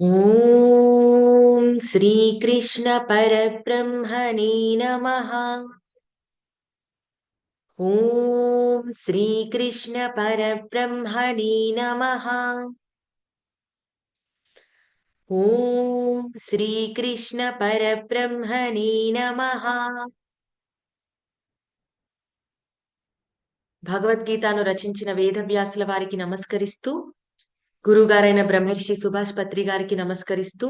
ఓం శ్రీ కృష్ణ పరబ్రహ్మణే నమ ఓం శ్రీ కృష్ణ పరబ్రహ్మణే నమ ఓం శ్రీ శ్రీకృష్ణ పరబ్రహ్మణే నమ భగవద్గీతను రచించిన వేదవ్యాసుల వారికి నమస్కరిస్తూ గురుగారైన బ్రహ్మర్షి సుభాష్ పత్రి గారికి నమస్కరిస్తూ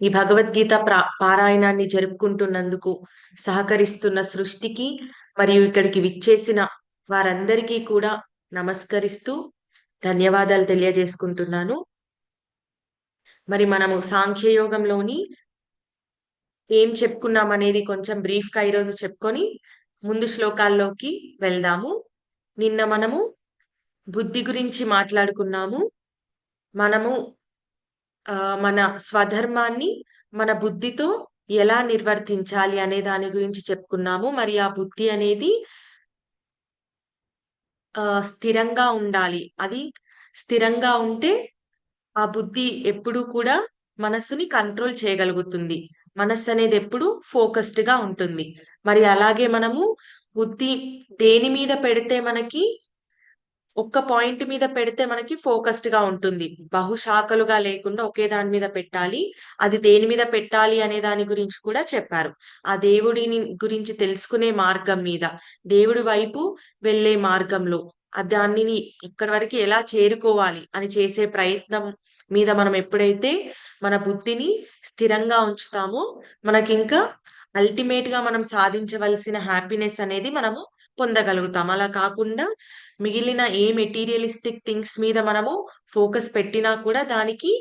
ఈ భగవద్గీత పారాయణాన్ని జరుపుకుంటున్నందుకు సహకరిస్తున్న సృష్టికి మరియు ఇక్కడికి విచ్చేసిన వారందరికీ కూడా నమస్కరిస్తూ ధన్యవాదాలు తెలియజేసుకుంటున్నాను. మరి మనము సాంఖ్యయోగంలోని ఏం చెప్పుకున్నాం అనేది కొంచెం బ్రీఫ్గా ఈరోజు చెప్పుకొని ముందు శ్లోకాల్లోకి వెళ్దాము. నిన్న మనము బుద్ధి గురించి మాట్లాడుకున్నాము. మనము మన స్వధర్మాన్ని మన బుద్ధితో ఎలా నిర్వర్తించాలి అనే దాని గురించి చెప్పుకున్నాము. మరి ఆ బుద్ధి అనేది స్థిరంగా ఉండాలి. అది స్థిరంగా ఉంటే ఆ బుద్ధి ఎప్పుడు కూడా మనస్సుని కంట్రోల్ చేయగలుగుతుంది. మనస్సు అనేది ఎప్పుడు ఫోకస్డ్గా ఉంటుంది. మరి అలాగే మనము బుద్ధి దేని మీద పెడితే మనకి ఒక్క పాయింట్ మీద పెడితే మనకి ఫోకస్డ్గా ఉంటుంది. బహుశాఖలుగా లేకుండా ఒకే దాని మీద పెట్టాలి. అది దేని మీద పెట్టాలి అనే దాని గురించి కూడా చెప్పారు. ఆ దేవుడిని గురించి తెలుసుకునే మార్గం మీద దేవుడి వైపు వెళ్ళే మార్గంలో దానిని ఇక్కడి వరకు ఎలా చేరుకోవాలి అని చేసే ప్రయత్నం మీద మనం ఎప్పుడైతే మన బుద్ధిని స్థిరంగా ఉంచుతామో మనకి ఇంకా అల్టిమేట్గా మనం సాధించవలసిన హ్యాపీనెస్ అనేది మనము పొందగలుగుతాం. అలా కాకుండా మిగిలిన ఏ మెటీరియలిస్టిక్ థింగ్స్ మీద మనము ఫోకస్ పెట్టినా కూడా దానికి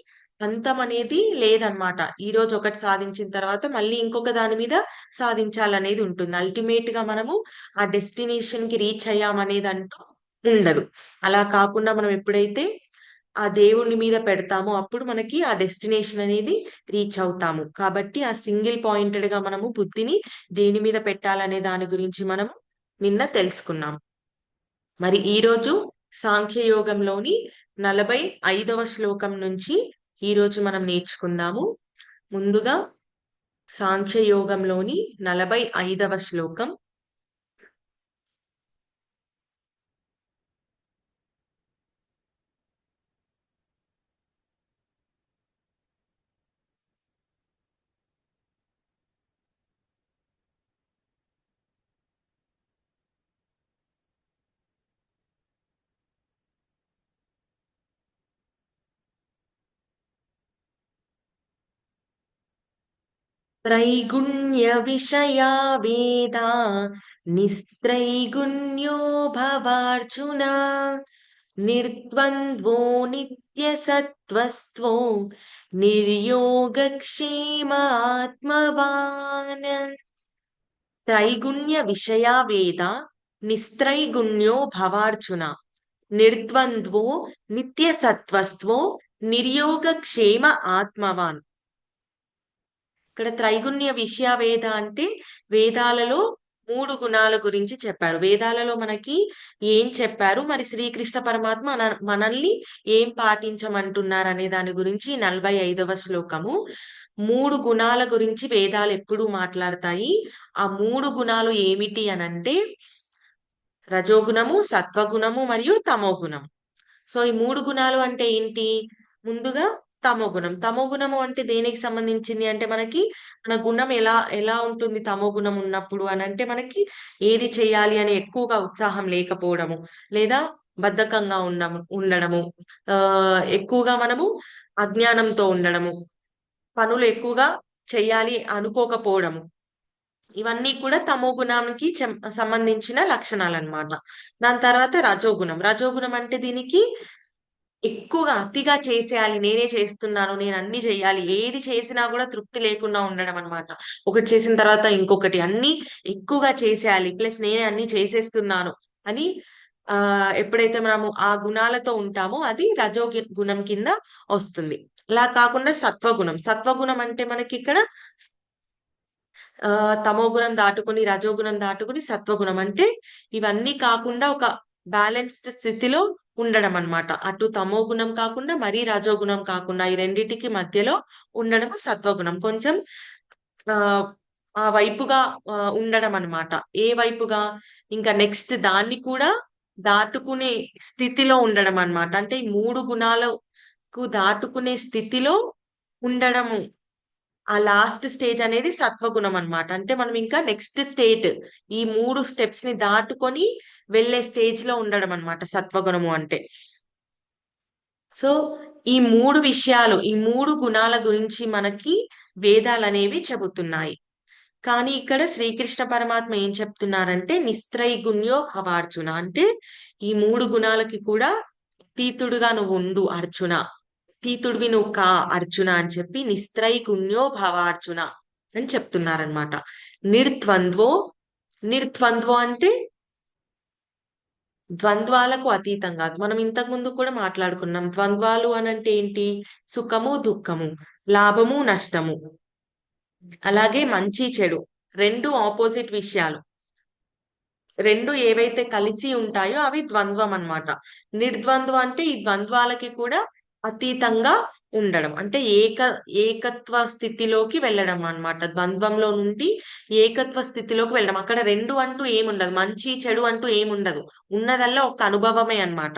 అంతం అనేది లేదనమాట ఈ రోజు ఒకటి సాధించిన తర్వాత మళ్ళీ ఇంకొక దాని మీద సాధించాలనేది ఉంటుంది. అల్టిమేట్గా మనము ఆ డెస్టినేషన్కి రీచ్ అయ్యామనేది అంటూ ఉండదు. అలా కాకుండా మనం ఎప్పుడైతే ఆ దేవుని మీద పెడతామో అప్పుడు మనకి ఆ డెస్టినేషన్ అనేది రీచ్ అవుతాము. కాబట్టి ఆ సింగిల్ పాయింటెడ్గా మనము బుద్ధిని దేని మీద పెట్టాలనే దాని గురించి మనము నిన్న తెలుసుకున్నాం. మరి ఈరోజు సాంఖ్యయోగంలోని నలభై ఐదవ శ్లోకం నుంచి ఈరోజు మనం నేర్చుకుందాము. ముందుగా సాంఖ్యయోగంలోని నలభై ఐదవ శ్లోకం. त्रैगुण्यविषया वेदा निस्त्रैगुण्यो भवार्जुन निर्द्वन्द्वो नित्यसत्त्वस्थो निर्योगक्षेमात्मवान् त्रैगुण्यविषया वेद निस्त्रैगुण्यो भवार्जुन निर्द्वन्द्वो नित्यसत्त्वस्थो निर्योगक्षेम आत्मवान् ఇక్కడ త్రైగుణ్య విషయ వేద అంటే వేదాలలో మూడు గుణాల గురించి చెప్పారు. వేదాలలో మనకి ఏం చెప్పారు? మరి శ్రీకృష్ణ పరమాత్మ మనల్ని ఏం పాటించమంటున్నారు అనే దాని గురించి నలభై ఐదవ శ్లోకము. మూడు గుణాల గురించి వేదాలు ఎప్పుడు మాట్లాడతాయి. ఆ మూడు గుణాలు ఏమిటి అనంటే రజోగుణము సత్వగుణము మరియు తమోగుణం సో ఈ మూడు గుణాలు అంటే ఏంటి? ముందుగా తమో గుణం తమో గుణము అంటే దేనికి సంబంధించింది? అంటే మనకి మన గుణం ఎలా ఎలా ఉంటుంది తమో గుణం ఉన్నప్పుడు అని అంటే మనకి ఏది చేయాలి అని ఎక్కువగా ఉత్సాహం లేకపోవడము లేదా బద్ధకంగా ఉండము ఉండడము. ఆ ఎక్కువగా మనము అజ్ఞానంతో ఉండడము. పనులు ఎక్కువగా చెయ్యాలి అనుకోకపోవడము. ఇవన్నీ కూడా తమో గుణానికి సంబంధించిన లక్షణాలు అనమాట దాని తర్వాత రజోగుణం. రజోగుణం అంటే దీనికి ఎక్కువగా అతిగా చేసేయాలి నేనే చేస్తున్నాను నేను అన్ని చేయాలి ఏది చేసినా కూడా తృప్తి లేకుండా ఉండడం అనమాట ఒకటి చేసిన తర్వాత ఇంకొకటి అన్ని ఎక్కువగా చేసేయాలి ప్లస్ నేనే అన్ని చేసేస్తున్నాను అని ఆ ఎప్పుడైతే మనము ఆ గుణాలతో ఉంటామో అది రజో గుణం కింద వస్తుంది. అలా కాకుండా సత్వగుణం. సత్వగుణం అంటే మనకి ఇక్కడ ఆ తమో గుణం దాటుకుని రజోగుణం దాటుకుని సత్వగుణం అంటే ఇవన్నీ కాకుండా ఒక బ్యాలెన్స్డ్ స్థితిలో ఉండడం అన్నమాట అటు తమో గుణం కాకుండా మరీ రజోగుణం కాకుండా ఈ రెండిటికి మధ్యలో ఉండడం సత్వగుణం. కొంచెం ఆ ఆ వైపుగా ఉండడం అన్నమాట ఏ వైపుగా? ఇంకా నెక్స్ట్ దాన్ని కూడా దాటుకునే స్థితిలో ఉండడం అన్నమాట అంటే ఈ మూడు గుణాలకు దాటుకునే స్థితిలో ఉండడము ఆ లాస్ట్ స్టేజ్ అనేది సత్వగుణం అన్నమాట. అంటే మనం ఇంకా నెక్స్ట్ స్టేట్ ఈ మూడు స్టెప్స్ని దాటుకొని వెళ్ళే స్టేజ్లో ఉండడం అన్నమాట సత్వగుణము అంటే. సో ఈ మూడు విషయాలు ఈ మూడు గుణాల గురించి మనకి వేదాలు అనేవి చెబుతున్నాయి. కానీ ఇక్కడ శ్రీకృష్ణ పరమాత్మ ఏం చెప్తున్నారంటే నిస్త్రైగుణ్యో భవార్జున అంటే ఈ మూడు గుణాలకి కూడా అతీతుడుగా నువ్వు ఉండు అర్జున. అతీతుడివి నువ్వు కా అర్జున అని చెప్పి నిస్త్రైకుణ్యో భవ అర్జున అని చెప్తున్నారనమాట నిర్ద్వంద్వో నిర్ద్వంద్వో అంటే ద్వంద్వాలకు అతీతం కాదు. మనం ఇంతకు ముందు కూడా మాట్లాడుకున్నాం. ద్వంద్వాలు అని అంటే ఏంటి? సుఖము దుఃఖము లాభము నష్టము. అలాగే మంచి చెడు. రెండు ఆపోజిట్ విషయాలు. రెండు ఏవైతే కలిసి ఉంటాయో అవి ద్వంద్వం అన్నమాట. నిర్ద్వంద్వ అంటే ఈ ద్వంద్వాలకి కూడా అతీతంగా ఉండడం. అంటే ఏక ఏకత్వ స్థితిలోకి వెళ్ళడం అన్నమాట. ద్వంద్వంలో నుండి ఏకత్వ స్థితిలోకి వెళ్ళడం. అక్కడ రెండు అంటూ ఏముండదు. మంచి చెడు అంటూ ఏముండదు. ఉన్నదల్లా ఒక అనుభవమే అన్నమాట.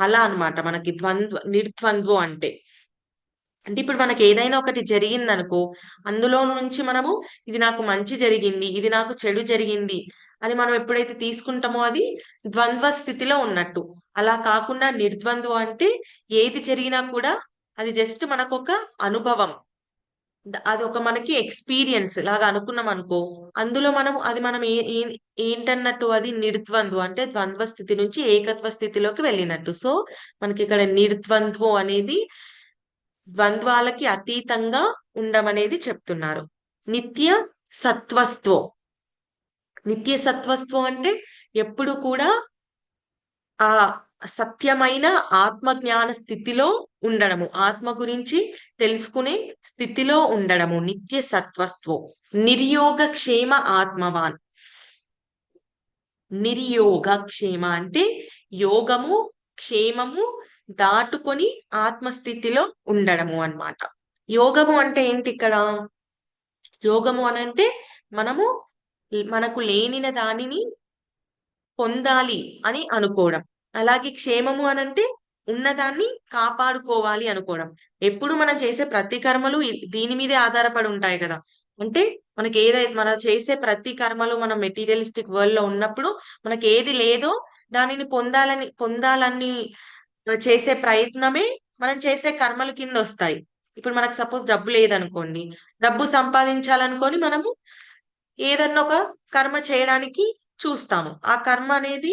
అలా అన్నమాట. మనకి ద్వంద్వ నిర్ద్వంద్వం అంటే. అంటే ఇప్పుడు మనకి ఏదైనా ఒకటి జరిగింది అనుకో అందులో నుంచి మనము ఇది నాకు మంచి జరిగింది ఇది నాకు చెడు జరిగింది అని మనం ఎప్పుడైతే తీసుకుంటామో అది ద్వంద్వ స్థితిలో ఉన్నట్టు. అలా కాకుండా నిర్ద్వంద్వ అంటే ఏది జరిగినా కూడా అది జస్ట్ మనకు ఒక అనుభవం. అది ఒక మనకి ఎక్స్పీరియన్స్ లాగా అనుకున్నాం అనుకో అందులో మనం అది మనం ఏంటన్నట్టు అది నిర్ద్వంద్వ అంటే ద్వంద్వ స్థితి నుంచి ఏకత్వ స్థితిలోకి వెళ్ళినట్టు. సో మనకి ఇక్కడ నిర్ద్వంద్వం అనేది ద్వంద్వాలకి అతీతంగా ఉండమనేది చెప్తున్నారు. నిత్య సత్వస్త్వం. నిత్య సత్వస్త్వం అంటే ఎప్పుడు కూడా ఆ సత్యమైన ఆత్మ జ్ఞాన స్థితిలో ఉండడము. ఆత్మ గురించి తెలుసుకునే స్థితిలో ఉండడము. నిత్య సత్వస్త్వం నిర్యోగ క్షేమ ఆత్మవాన్. నిర్యోగ క్షేమ అంటే యోగము క్షేమము దాటుకొని ఆత్మస్థితిలో ఉండడము అన్నమాట. యోగము అంటే ఏంటి ఇక్కడ? యోగము అని అంటే మనము మనకు లేనిన దానిని పొందాలి అని అనుకోవడం. అలాగే క్షేమము అని అంటే ఉన్నదాన్ని కాపాడుకోవాలి అనుకోవడం. ఎప్పుడు మనం చేసే ప్రతి కర్మలు దీని మీదే ఆధారపడి ఉంటాయి కదా. అంటే మనకి ఏదైతే మనం చేసే ప్రతి కర్మలు మనం మెటీరియలిస్టిక్ వరల్డ్లో ఉన్నప్పుడు మనకి ఏది లేదో దానిని పొందాలని పొందాలని చేసే ప్రయత్నమే మనం చేసే కర్మలు కింద వస్తాయి. ఇప్పుడు మనకు సపోజ్ డబ్బు లేదనుకోండి. డబ్బు సంపాదించాలనుకొని మనము ఏదన్నా ఒక కర్మ చేయడానికి చూస్తాము. ఆ కర్మ అనేది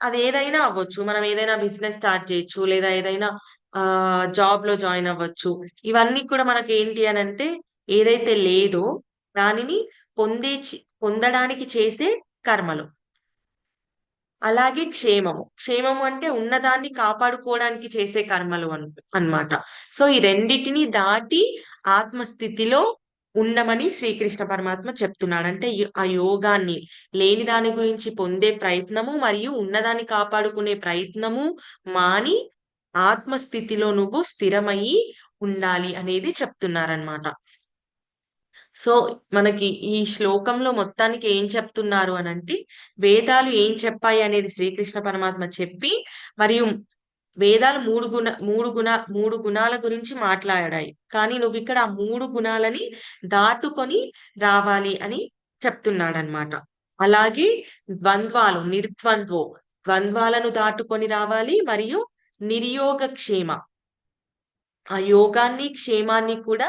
అది ఏదైనా అవ్వచ్చు. మనం ఏదైనా బిజినెస్ స్టార్ట్ చేయొచ్చు లేదా ఏదైనా ఆ జాబ్లో జాయిన్ అవ్వచ్చు. ఇవన్నీ కూడా మనకి ఏంటి అని అంటే ఏదైతే లేదో దానిని పొందే పొందడానికి చేసే కర్మలు. అలాగే క్షేమము. క్షేమము అంటే ఉన్నదాన్ని కాపాడుకోవడానికి చేసే కర్మలు అన్ అన్నమాట. సో ఈ రెండిటిని దాటి ఆత్మస్థితిలో ఉండమని శ్రీకృష్ణ పరమాత్మ చెప్తున్నాడు. అంటే ఆ యోగాన్ని లేని దాని గురించి పొందే ప్రయత్నము మరియు ఉన్నదాన్ని కాపాడుకునే ప్రయత్నము మాని ఆత్మస్థితిలో నువ్వు స్థిరమయ్యి ఉండాలి అనేది చెప్తున్నారనమాట సో మనకి ఈ శ్లోకంలో మొత్తానికి ఏం చెప్తున్నారు అని అంటే వేదాలు ఏం చెప్పాయి అనేది శ్రీకృష్ణ పరమాత్మ చెప్పి మరియు వేదాలు మూడు గుణ మూడు గుణ మూడు గుణాల గురించి మాట్లాడాయి. కానీ నువ్వు ఇక్కడ ఆ మూడు గుణాలని దాటుకొని రావాలి అని చెప్తున్నాడనమాట అలాగే ద్వంద్వాలు నిర్ద్వంద్వో ద్వంద్వాలను దాటుకొని రావాలి మరియు నిర్యోగ క్షేమ. ఆ యోగాన్ని క్షేమాన్ని కూడా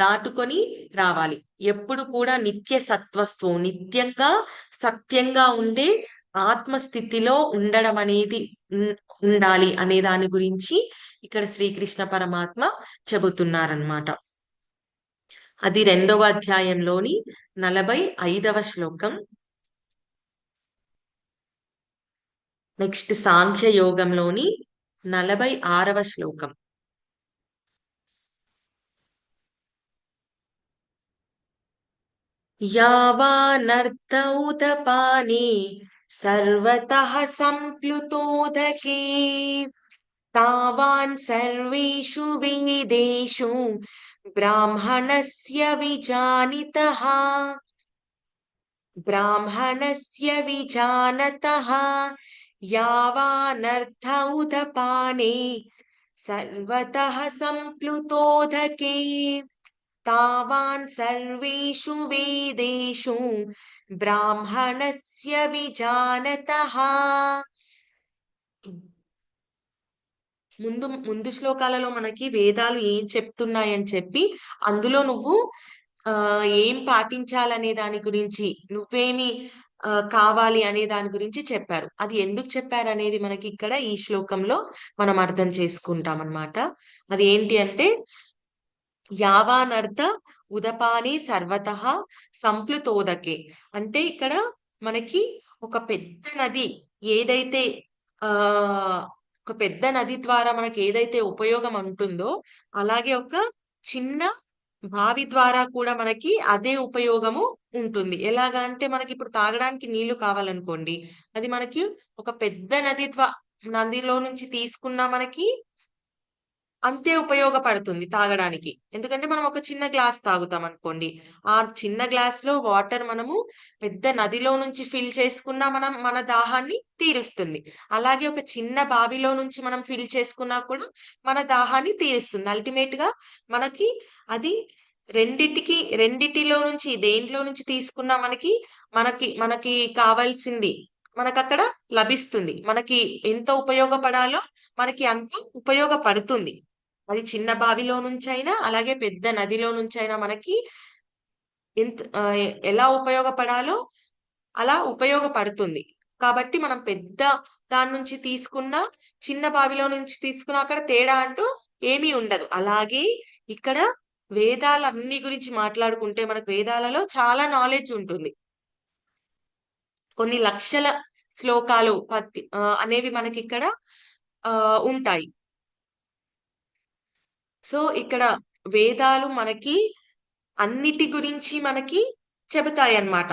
దాటుకొని రావాలి. ఎప్పుడు కూడా నిత్య సత్వస్తు నిత్యంగా సత్యంగా ఉండే ఆత్మస్థితిలో ఉండడం అనేది ఉండాలి అనే దాని గురించి ఇక్కడ శ్రీకృష్ణ పరమాత్మ చెబుతున్నారనమాట అది రెండవ అధ్యాయంలోని నలభై ఐదవ శ్లోకం. నెక్స్ట్ సాంఖ్య యోగంలోని నలభై ఆరవ శ్లోకం. యావానర్థ सर्वतः सम्प्लुतोदके तावान् सर्वेषु वेदेषु ब्राह्मणस्य विजानितः। ब्राह्मणस्य विजानतः यावानर्थ उदपाने। सर्वतः सम्प्लुतोदके तावान् सर्वेषु वेदेषु ब्राह्मणस्य विजानतः ముందు ముందు శ్లోకాలలో మనకి వేదాలు ఏం చెప్తున్నాయని చెప్పి అందులో నువ్వు ఆ ఏం పాటించాలనే దాని గురించి నువ్వేమి ఆ, కావాలి అనే దాని గురించి చెప్పారు అది ఎందుకు చెప్పారు అనేది మనకి ఇక్కడ ఈ శ్లోకంలో మనం అర్థం చేసుకుంటాం అన్నమాట అది ఏంటి అంటే యావానర్థ ఉదపాని సర్వత సంప్లుతోదకే. అంటే ఇక్కడ మనకి ఒక పెద్ద నది ఏదైతే ఆ ఒక పెద్ద నది ద్వారా మనకి ఏదైతే ఉపయోగం ఉంటుందో అలాగే ఒక చిన్న బావి ద్వారా కూడా మనకి అదే ఉపయోగము ఉంటుంది. ఎలాగా అంటే మనకి ఇప్పుడు తాగడానికి నీళ్ళు కావాలనుకోండి అది మనకి ఒక పెద్ద నది ద్వా నదిలో నుంచి తీసుకున్నా మనకి అంతే ఉపయోగపడుతుంది తాగడానికి. ఎందుకంటే మనం ఒక చిన్న గ్లాస్ తాగుతాం అనుకోండి. ఆ చిన్న గ్లాస్లో వాటర్ మనము పెద్ద నదిలో నుంచి ఫిల్ చేసుకున్నా మనం మన దాహాన్ని తీరుస్తుంది. అలాగే ఒక చిన్న బావిలో నుంచి మనం ఫిల్ చేసుకున్నా కూడా మన దాహాన్ని తీరుస్తుంది. అల్టిమేట్గా మనకి అది రెండిటికి రెండిటిలో నుంచి దేంట్లో నుంచి తీసుకున్నా మనకి మనకి మనకి కావాల్సింది మనకు అక్కడ లభిస్తుంది. మనకి ఎంత ఉపయోగపడాలో మనకి అంత ఉపయోగపడుతుంది. అది చిన్న బావిలో నుంచైనా అలాగే పెద్ద నదిలో నుంచైనా మనకి ఎంత ఎలా ఉపయోగపడాలో అలా ఉపయోగపడుతుంది. కాబట్టి మనం పెద్ద దాని నుంచి తీసుకున్న చిన్న బావిలో నుంచి తీసుకున్న అక్కడ తేడా అంటూ ఏమీ ఉండదు. అలాగే ఇక్కడ వేదాలన్ని గురించి మాట్లాడుకుంటే మనకు వేదాలలో చాలా నాలెడ్జ్ ఉంటుంది. కొన్ని లక్షల శ్లోకాలు పత్తి అనేవి మనకి ఇక్కడ ఉంటాయి. సో ఇక్కడ వేదాలు మనకి అన్నిటి గురించి మనకి చెబుతాయి అన్నమాట.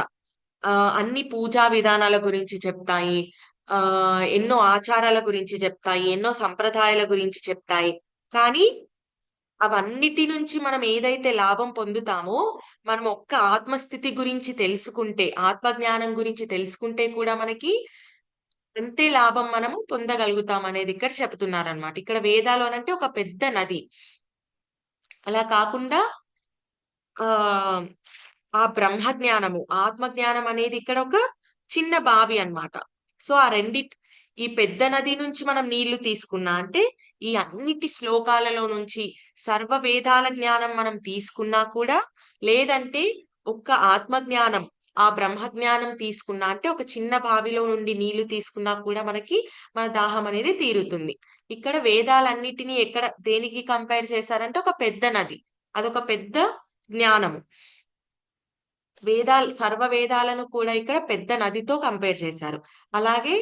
ఆ అన్ని పూజా విధానాల గురించి చెప్తాయి. ఆ ఎన్నో ఆచారాల గురించి చెప్తాయి ఎన్నో సంప్రదాయాల గురించి చెప్తాయి. కానీ అవన్నిటి నుంచి మనం ఏదైతే లాభం పొందుతామో మనం ఒక్క ఆత్మస్థితి గురించి తెలుసుకుంటే ఆత్మజ్ఞానం గురించి తెలుసుకుంటే కూడా మనకి అంతే లాభం మనము పొందగలుగుతాం అనేది ఇక్కడ చెప్తున్నారనమాట ఇక్కడ వేదాలు అనంటే ఒక పెద్ద నది. అలా కాకుండా ఆ ఆ బ్రహ్మ జ్ఞానము ఆత్మ జ్ఞానం అనేది ఇక్కడ ఒక చిన్న బావి అన్నమాట. సో ఆ రెండి ఈ పెద్ద నది నుంచి మనం నీళ్ళు తీసుకున్నా అంటే ఈ అన్నిటి శ్లోకాలలో నుంచి సర్వ వేదాల జ్ఞానం మనం తీసుకున్నా కూడా లేదంటే ఒక్క ఆత్మ జ్ఞానం ఆ బ్రహ్మజ్ఞానం తీసుకున్నా అంటే ఒక చిన్న బావిలో నుండి నీళ్ళు తీసుకున్నా కూడా మనకి మన దాహం అనేది తీరుతుంది. ఇక్కడ వేదాలన్నిటినీ ఎక్కడ దేనికి కంపేర్ చేశారంటే ఒక పెద్ద నది అదొక పెద్ద జ్ఞానము. వేదాలు సర్వ వేదాలను కూడా ఇక్కడ పెద్ద నదితో కంపేర్ చేశారు. అలాగే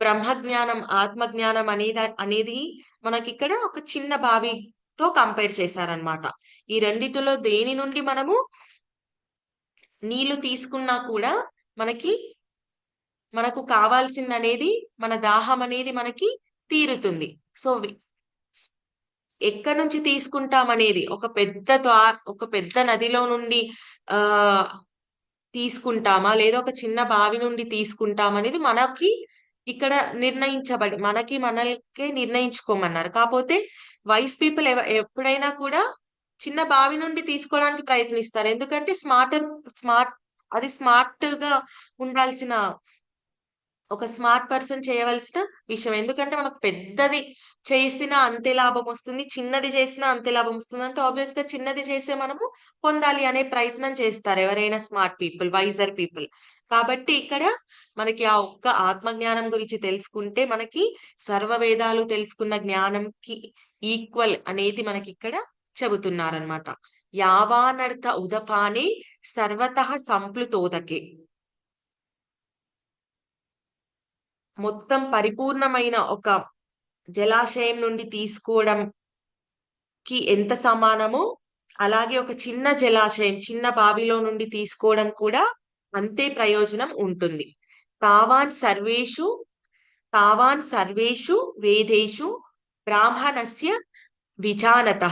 బ్రహ్మ జ్ఞానం అనేది అనేది మనకి ఇక్కడ ఒక చిన్న బావితో కంపేర్ చేశారనమాట ఈ రెండిటిలో దేని నుండి మనము నీళ్ళు తీసుకున్నా కూడా మనకి మనకు కావాల్సింది అనేది మన దాహం అనేది మనకి తీరుతుంది. సో ఎక్కడి నుంచి తీసుకుంటాం అనేది ఒక పెద్ద ద్వా ఒక పెద్ద నదిలో నుండి ఆ తీసుకుంటామా లేదా ఒక చిన్న బావి నుండి తీసుకుంటాం అనేది మనకి ఇక్కడ నిర్ణయించబడి మనకి మనకే నిర్ణయించుకోమన్నారు. కాకపోతే వైస్ పీపుల్ ఎప్పుడైనా కూడా చిన్న బావి నుండి తీసుకోవడానికి ప్రయత్నిస్తారు. ఎందుకంటే స్మార్ట్ స్మార్ట్ అది స్మార్ట్గా ఉండాల్సిన ఒక స్మార్ట్ పర్సన్ చేయవలసిన విషయం. ఎందుకంటే మనకు పెద్దది చేసినా అంతే లాభం వస్తుంది. చిన్నది చేసినా అంతే లాభం వస్తుంది. అంటే ఆబ్వియస్గా చిన్నది చేసే మనము పొందాలి అనే ప్రయత్నం చేస్తారు ఎవరైనా స్మార్ట్ పీపుల్ వైజర్ పీపుల్. కాబట్టి ఇక్కడ మనకి ఆ ఒక్క ఆత్మజ్ఞానం గురించి తెలుసుకుంటే మనకి సర్వ వేదాలు తెలుసుకున్న జ్ఞానంకి ఈక్వల్ అనేది మనకి ఇక్కడ చెబుతున్నారనమాట యావానర్థ ఉదపానే సర్వత సంప్లుతోదకే. మొత్తం పరిపూర్ణమైన ఒక జలాశయం నుండి తీసుకోవడం కి ఎంత సమానమో అలాగే ఒక చిన్న జలాశయం చిన్న బావిలో నుండి తీసుకోవడం కూడా అంతే ప్రయోజనం ఉంటుంది. తావాన్ సర్వేషు తావాన్ సర్వేషు వేదేషు బ్రాహ్మణస్య విజానత.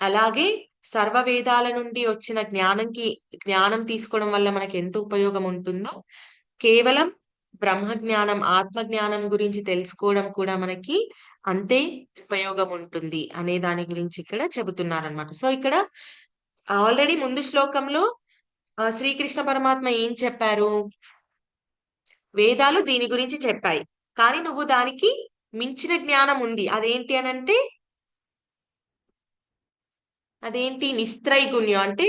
అలాగే సర్వ వేదాల నుండి వచ్చిన జ్ఞానంకి జ్ఞానం తీసుకోవడం వల్ల మనకి ఎంత ఉపయోగం ఉంటుందో కేవలం బ్రహ్మ జ్ఞానం ఆత్మ జ్ఞానం గురించి తెలుసుకోవడం కూడా మనకి అంతే ఉపయోగం ఉంటుంది అనే దాని గురించి ఇక్కడ చెబుతున్నారనమాట సో ఇక్కడ ఆల్రెడీ ముందు శ్లోకంలో శ్రీకృష్ణ పరమాత్మ ఏం చెప్పారు? వేదాలు దీని గురించి చెప్పాయి. కానీ నువ్వు దానికి మించిన జ్ఞానం ఉంది. అదేంటి అనంటే అదేంటి? నిస్త్రైగుణ్యం. అంటే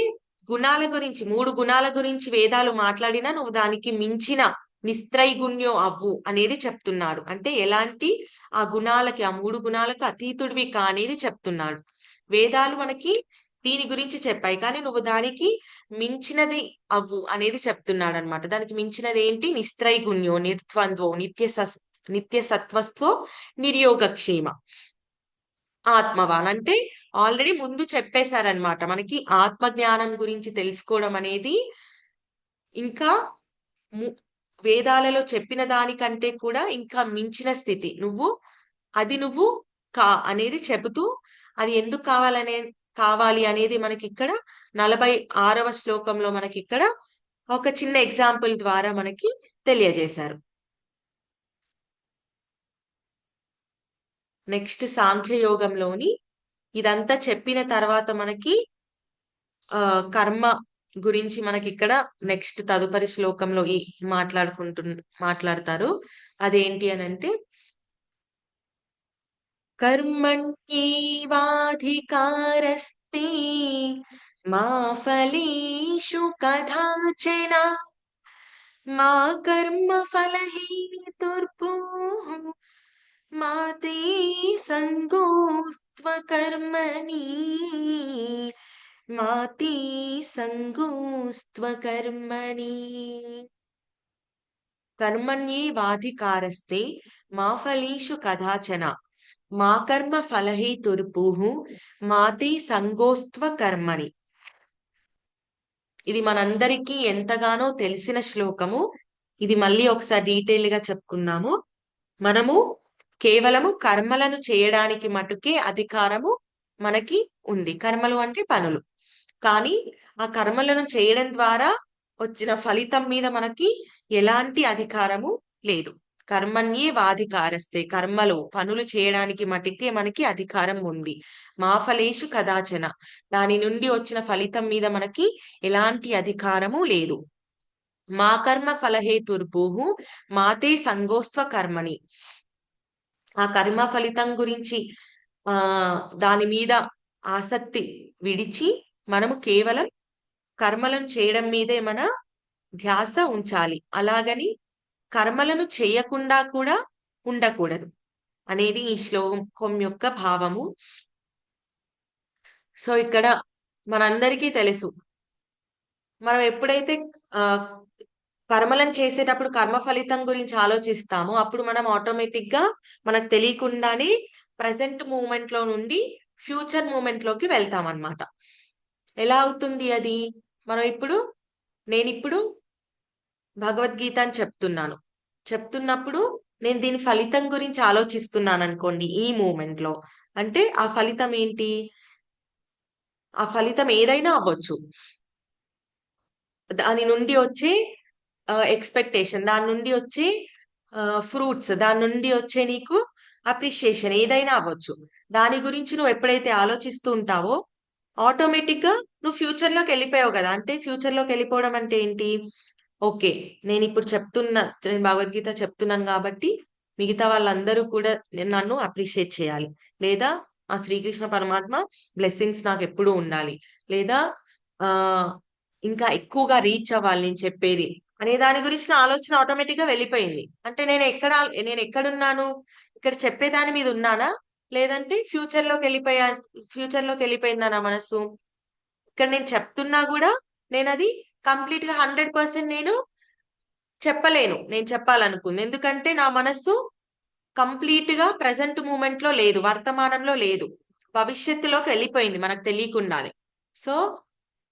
గుణాల గురించి మూడు గుణాల గురించి వేదాలు మాట్లాడినా నువ్వు దానికి మించిన నిస్త్రైగుణ్యం అవ్వు అనేది చెప్తున్నారు. అంటే ఎలాంటి? ఆ గుణాలకి ఆ మూడు గుణాలకు అతీతుడివి కానేది చెప్తున్నాడు వేదాలు మనకి దీని గురించి చెప్పాయి. కానీ నువ్వు దానికి మించినది అవ్వు అనేది చెప్తున్నాడు అనమాట దానికి మించినది ఏంటి నిస్త్రైగుణ్యో నిర్ద్వంద్వో నిత్య నిత్య సత్వస్తో నిర్యోగక్షేమ. ఆత్మవాన్ అంటే ఆల్రెడీ ముందు చెప్పేశారనమాట మనకి ఆత్మ జ్ఞానం గురించి తెలుసుకోవడం అనేది ఇంకా వేదాలలో చెప్పిన దానికంటే కూడా ఇంకా మించిన స్థితి. నువ్వు అది నువ్వు కా అనేది చెబుతూ అది ఎందుకు కావాలనే కావాలి అనేది మనకి ఇక్కడ నలభై ఆరవ శ్లోకంలో మనకి ఇక్కడ ఒక చిన్న ఎగ్జాంపుల్ ద్వారా మనకి తెలియజేశారు. నెక్స్ట్ సాంఖ్యయోగంలోని ఇదంతా చెప్పిన తర్వాత మనకి ఆ కర్మ గురించి మనకి ఇక్కడ నెక్స్ట్ తదుపరి శ్లోకంలో ఈ మాట్లాడుకుంటు మాట్లాడతారు. అదేంటి అని అంటే కర్మణ్యేవాధికారస్తి మా ఫలీషు కథాచన మా కర్మ ఫలహేతుర్భూ మాతే సంగోస్త్వకర్మణి. మాతే సంగోస్త్వకర్మణి. కర్మణ్యే వాధికారస్తే మా ఫలీషు కథాచన. మా కర్మ ఫలహేతుర్భూ మాతే సంగోస్త్వ కర్మణి ఇది మనందరికీ ఎంతగానో తెలిసిన శ్లోకము. ఇది మళ్ళీ ఒకసారి డీటెయిల్గా చెప్పుకుందాము. మనము కేవలము కర్మలను చేయడానికి మటుకే అధికారము మనకి ఉంది. కర్మలు అంటే పనులు. కానీ ఆ కర్మలను చేయడం ద్వారా వచ్చిన ఫలితం మీద మనకి ఎలాంటి అధికారము లేదు. కర్మణ్యే వాధికారస్తే కర్మలు పనులు చేయడానికి మటుకే మనకి అధికారం ఉంది. మా ఫలేషు కదాచన. దాని నుండి వచ్చిన ఫలితం మీద మనకి ఎలాంటి అధికారము లేదు. మా కర్మ ఫలహేతుర్భూహు మాతే సంగోస్త్వ కర్మని ఆ కర్మ ఫలితం గురించి ఆ దాని మీద ఆసక్తి విడిచి మనము కేవలం కర్మలను చేయడం మీదే మన ధ్యాస ఉంచాలి. అలాగని కర్మలను చేయకుండా కూడా ఉండకూడదు అనేది ఈ శ్లోకం యొక్క భావము. సో ఇక్కడ మనందరికీ తెలుసు. మనం ఎప్పుడైతే ఆ కర్మలను చేసేటప్పుడు కర్మ ఫలితం గురించి ఆలోచిస్తాము. అప్పుడు మనం ఆటోమేటిక్గా మనకు తెలియకుండానే ప్రజెంట్ మూమెంట్లో నుండి ఫ్యూచర్ మూమెంట్లోకి వెళ్తాం అనమాట ఎలా అవుతుంది అది? మనం ఇప్పుడు నేను ఇప్పుడు భగవద్గీత అని చెప్తున్నాను. చెప్తున్నప్పుడు నేను దీని ఫలితం గురించి ఆలోచిస్తున్నాను అనుకోండి ఈ మూమెంట్లో. అంటే ఆ ఫలితం ఏంటి? ఆ ఫలితం ఏదైనా అవ్వచ్చు. దాని నుండి వచ్చే ఎక్స్పెక్టేషన్ దాని నుండి వచ్చే ఫ్రూట్స్ దాని నుండి వచ్చే నీకు అప్రిషియేషన్ ఏదైనా అవ్వచ్చు. దాని గురించి నువ్వు ఎప్పుడైతే ఆలోచిస్తూ ఉంటావో ఆటోమేటిక్గా నువ్వు ఫ్యూచర్లోకి వెళ్ళిపోయావు కదా. అంటే ఫ్యూచర్లోకి వెళ్ళిపోవడం అంటే ఏంటి? ఓకే నేను ఇప్పుడు చెప్తున్నా నేను భగవద్గీత చెప్తున్నాను కాబట్టి మిగతా వాళ్ళందరూ కూడా నన్ను అప్రిషియేట్ చేయాలి. లేదా ఆ శ్రీకృష్ణ పరమాత్మ బ్లెస్సింగ్స్ నాకు ఎప్పుడూ ఉండాలి. లేదా ఇంకా ఎక్కువగా రీచ్ అవ్వాలి నేను చెప్పేది. అనే దాని గురించి నా ఆలోచన ఆటోమేటిక్గా వెళ్ళిపోయింది. అంటే నేను ఎక్కడ నేను ఎక్కడున్నాను? ఇక్కడ చెప్పేదాని మీద ఉన్నానా? లేదంటే ఫ్యూచర్లోకి వెళ్ళిపోయా ఫ్యూచర్లోకి వెళ్ళిపోయిందా నా మనసు ఇక్కడ నేను చెప్తున్నా కూడా నేను అది కంప్లీట్గా హండ్రెడ్ పర్సెంట్ నేను చెప్పలేను. నేను చెప్పాలనుకుంది. ఎందుకంటే నా మనస్సు కంప్లీట్గా ప్రజెంట్ మూమెంట్లో లేదు వర్తమానంలో లేదు. భవిష్యత్తులోకి వెళ్ళిపోయింది మనకు తెలియకుండానే. సో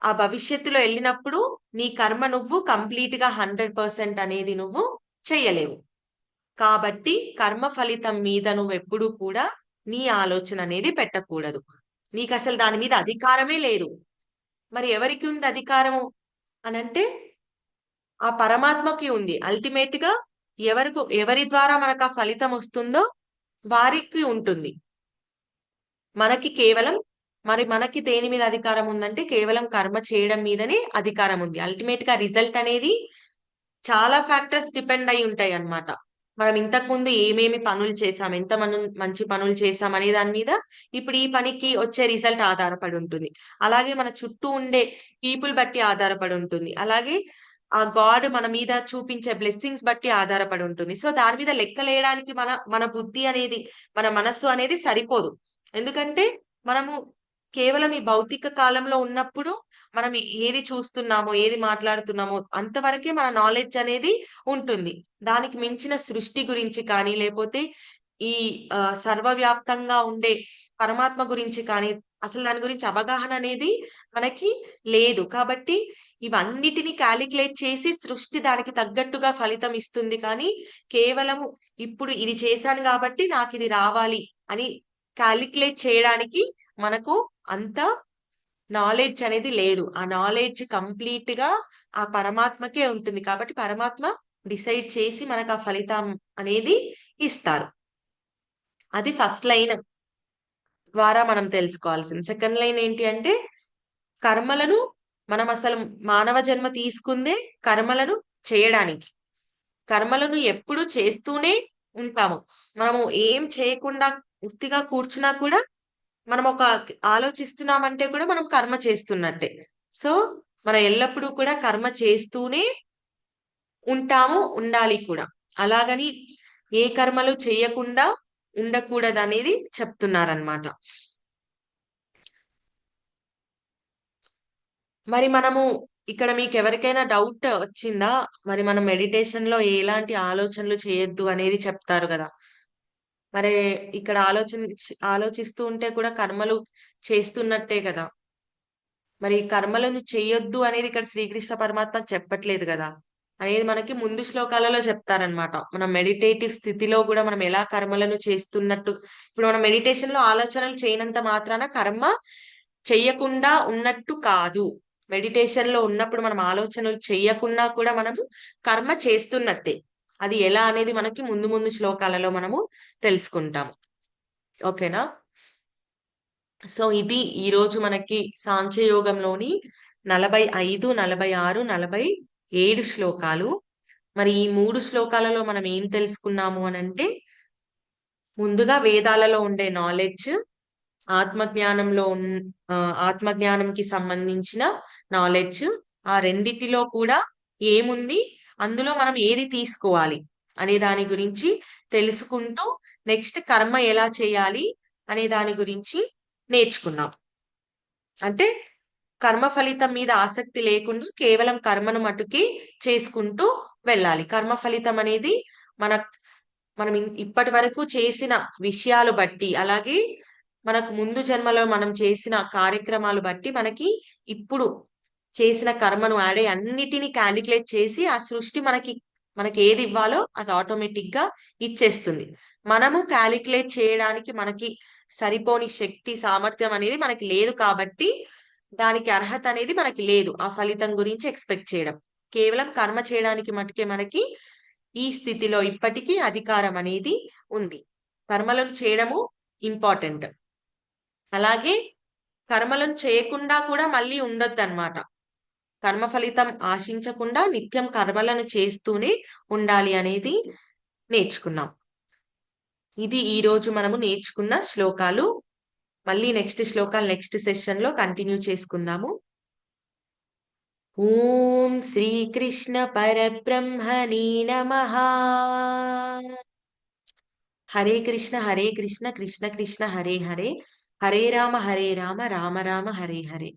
ఆ భవిష్యత్తులో వెళ్ళినప్పుడు నీ కర్మ నువ్వు కంప్లీట్గా హండ్రెడ్ పర్సెంట్ అనేది నువ్వు చెయ్యలేవు కాబట్టి కర్మ ఫలితం మీద నువ్వు ఎప్పుడూ కూడా నీ ఆలోచన అనేది పెట్టకూడదు. నీకు అసలు దాని మీద అధికారమే లేదు. మరి ఎవరికి ఉంది అధికారము అనంటే ఆ పరమాత్మకి ఉంది. అల్టిమేట్గా ఎవరికి ఎవరి ద్వారా మనకు ఆ ఫలితం వస్తుందో వారికి ఉంటుంది. మనకి కేవలం మరి మనకి దేని మీద అధికారం ఉందంటే కేవలం కర్మ చేయడం మీదనే అధికారం ఉంది. అల్టిమేట్గా రిజల్ట్ అనేది చాలా ఫ్యాక్టర్స్ డిపెండ్ అయి ఉంటాయి అన్నమాట. మనం ఇంతకు ముందు ఏమేమి పనులు చేసాం ఎంత మనం మంచి పనులు చేసాం అనే దాని మీద ఇప్పుడు ఈ పనికి వచ్చే రిజల్ట్ ఆధారపడి ఉంటుంది. అలాగే మన చుట్టూ ఉండే పీపుల్ బట్టి ఆధారపడి ఉంటుంది. అలాగే ఆ గాడ్ మన మీద చూపించే బ్లెస్సింగ్స్ బట్టి ఆధారపడి ఉంటుంది. సో దాని మీద లెక్కలేయడానికి మన మన బుద్ధి అనేది మన మనస్సు అనేది సరిపోదు. ఎందుకంటే మనము కేవలం ఈ భౌతిక కాలంలో ఉన్నప్పుడు మనం ఏది చూస్తున్నామో ఏది మాట్లాడుతున్నామో అంతవరకే మన నాలెడ్జ్ అనేది ఉంటుంది. దానికి మించిన సృష్టి గురించి కానీ లేకపోతే ఈ సర్వవ్యాప్తంగా ఉండే పరమాత్మ గురించి కానీ అసలు దాని గురించి అవగాహన అనేది మనకి లేదు. కాబట్టి ఇవన్నిటిని క్యాలిక్యులేట్ చేసి సృష్టి దానికి తగ్గట్టుగా ఫలితం ఇస్తుంది. కానీ కేవలము ఇప్పుడు ఇది చేశాను కాబట్టి నాకు ఇది రావాలి అని క్యాలిక్యులేట్ చేయడానికి మనకు అంత నాలెడ్జ్ అనేది లేదు. ఆ నాలెడ్జ్ కంప్లీట్గా ఆ పరమాత్మకే ఉంటుంది. కాబట్టి పరమాత్మ డిసైడ్ చేసి మనకు ఆ ఫలితం అనేది ఇస్తారు. అది ఫస్ట్ లైన్ ద్వారా మనం తెలుసుకోవాల్సింది. సెకండ్ లైన్ ఏంటి అంటే కర్మలను మనం అసలు మానవ జన్మ తీసుకుందే కర్మలను చేయడానికి. కర్మలను ఎప్పుడు చేస్తూనే ఉంటాము. మనము ఏం చేయకుండా ఉత్తిగా కూర్చున్నా కూడా మనం ఒక ఆలోచిస్తున్నామంటే కూడా మనం కర్మ చేస్తున్నట్టే. సో మనం ఎల్లప్పుడూ కూడా కర్మ చేస్తూనే ఉంటాము ఉండాలి కూడా. అలాగని ఏ కర్మలు చేయకుండా ఉండకూడదు అనేది చెప్తున్నారనమాట మరి మనము ఇక్కడ మీకు ఎవరికైనా డౌట్ వచ్చిందా? మరి మనం మెడిటేషన్లో ఎలాంటి ఆలోచనలు చేయొద్దు అనేది చెప్తారు కదా. మరి ఇక్కడ ఆలోచన ఆలోచిస్తూ ఉంటే కూడా కర్మలు చేస్తున్నట్టే కదా. మరి కర్మలను చేయొద్దు అనేది ఇక్కడ శ్రీకృష్ణ పరమాత్మ చెప్పట్లేదు కదా. అనేది మనకి ముందు శ్లోకాలలో చెప్తారనమాట మనం మెడిటేటివ్ స్థితిలో కూడా మనం ఎలా కర్మలను చేస్తున్నట్టు. ఇప్పుడు మనం మెడిటేషన్లో ఆలోచనలు చేయనంత మాత్రాన కర్మ చెయ్యకుండా ఉన్నట్టు కాదు. మెడిటేషన్లో ఉన్నప్పుడు మనం ఆలోచనలు చెయ్యకున్నా కూడా మనము కర్మ చేస్తున్నట్టే. అది ఎలా అనేది మనకి ముందు ముందు శ్లోకాలలో మనము తెలుసుకుంటాము. ఓకేనా? సో ఇది ఈరోజు మనకి సాంఖ్యయోగంలోని నలభై ఐదు నలభై ఆరు నలభై ఏడు శ్లోకాలు. మరి ఈ మూడు శ్లోకాలలో మనం ఏం తెలుసుకున్నాము అని అంటే ముందుగా వేదాలలో ఉండే నాలెడ్జ్ ఆత్మజ్ఞానంలో ఆత్మజ్ఞానంకి సంబంధించిన నాలెడ్జ్ ఆ రెండిటిలో కూడా ఏముంది? అందులో మనం ఏది తీసుకోవాలి అనే దాని గురించి తెలుసుకుంటూ నెక్స్ట్ కర్మ ఎలా చేయాలి అనే దాని గురించి నేర్చుకున్నాం. అంటే కర్మ ఫలితం మీద ఆసక్తి లేకుండా కేవలం కర్మను మటుకి చేసుకుంటూ వెళ్ళాలి. కర్మ ఫలితం అనేది మన మనం ఇప్పటి వరకు చేసిన విషయాలు బట్టి అలాగే మనకు ముందు జన్మలో మనం చేసిన కార్యక్రమాలు బట్టి మనకి ఇప్పుడు చేసిన కర్మను యాడ్ అన్నిటినీ క్యాలిక్యులేట్ చేసి ఆ సృష్టి మనకి మనకి ఏది ఇవ్వాలో అది ఆటోమేటిక్గా ఇచ్చేస్తుంది. మనము క్యాలిక్యులేట్ చేయడానికి మనకి సరిపోని శక్తి సామర్థ్యం అనేది మనకి లేదు కాబట్టి దానికి అర్హత అనేది మనకి లేదు ఆ ఫలితం గురించి ఎక్స్పెక్ట్ చేయడం. కేవలం కర్మ చేయడానికి మటుకే మనకి ఈ స్థితిలో ఇప్పటికీ అధికారం అనేది ఉంది. కర్మలను చేయడము ఇంపార్టెంట్. అలాగే కర్మలను చేయకుండా కూడా మళ్ళీ ఉండొద్దు అనమాట కర్మ ఫలితం ఆశించకుండా నిత్యం కర్మలను చేస్తూనే ఉండాలి అనేది నేర్చుకున్నాం. ఇది ఈ రోజు మనము నేర్చుకున్న శ్లోకాలు. మళ్ళీ నెక్స్ట్ శ్లోకాలు నెక్స్ట్ సెషన్లో కంటిన్యూ చేసుకుందాము. ఓం శ్రీకృష్ణ పరబ్రహ్మణీ నమ. హరే కృష్ణ హరే కృష్ణ కృష్ణ కృష్ణ హరే హరే. హరే రామ హరే రామ రామ రామ హరే హరే.